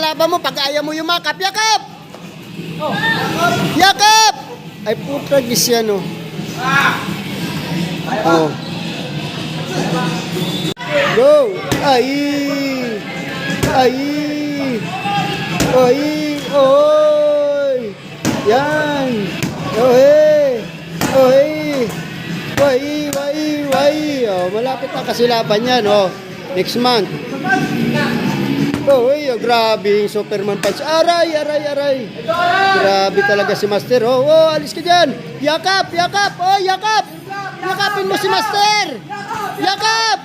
kalaban mo pag ayaw mo yumakap. Yakap! Yakap! Ay puta gis yan oh. Oh. Go! Ay! Ay! Oy! Oy! Yan! Oy! Oy! Way! Way! Way! Oh, malapit na kasilaban yan oh. Next month. Oy, oh, grabe yung Superman punch. Aray, aray, aray. Grabe talaga si Master. Oh, oh, alis ka dyan. Yakap, yakap. Oh, yakap. Yakapin mo si Master. Yakap.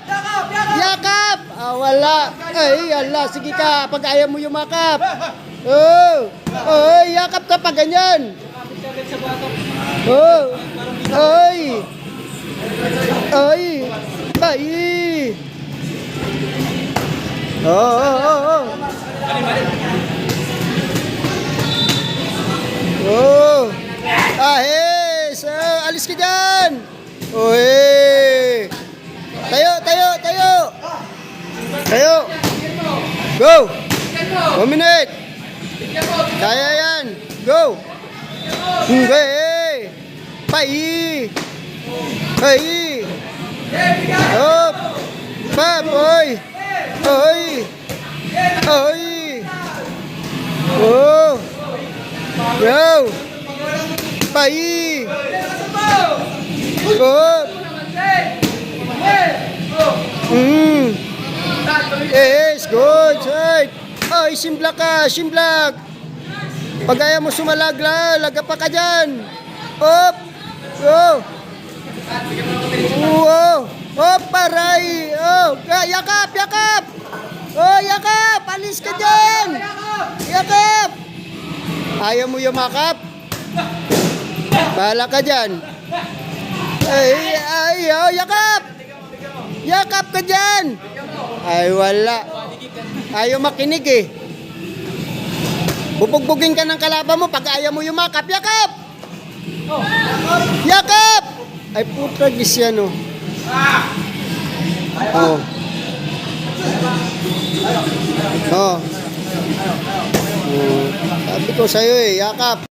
Yakap. Ah, wala. Ay, ala, sige ka. Pag ayaw mo yumakap. Oh, oh, yakap ka pa ganyan. Oh, ay. Ay. Ay. Oh, oh, oh, oh. Ah, hey, so, alis ka dyan. Oh, hey. Tayo, tayo, tayo. Tayo. Go. One minute. Kaya yan. Go. Okay. Hey. Pai. Pai. Up. Pap. Oy. Oy. Oh. Go. Pai. Up. Mm. Yes, good, right. Ay, simblak ka, simblak. Pag ayaw mo sumalagla, laga pa ka dyan. Up. Go. Wow. Oh, paray. Oh, ya- yakap, yakap. Oh, yakap. Alis ka dyan. Yakap. Ayaw mo yumakap? Bahala ka dyan. Ay, ay, oh, yakap. Yakap ka dyan. Ay, wala. Ayaw makinig eh. Bubugbugin ka ng kalaban mo pag ayaw mo yumakap. Yakap! Yakap! Ay, puta gis yan oh. Oh. Oh. Sabi ko sa'yo eh, yakap.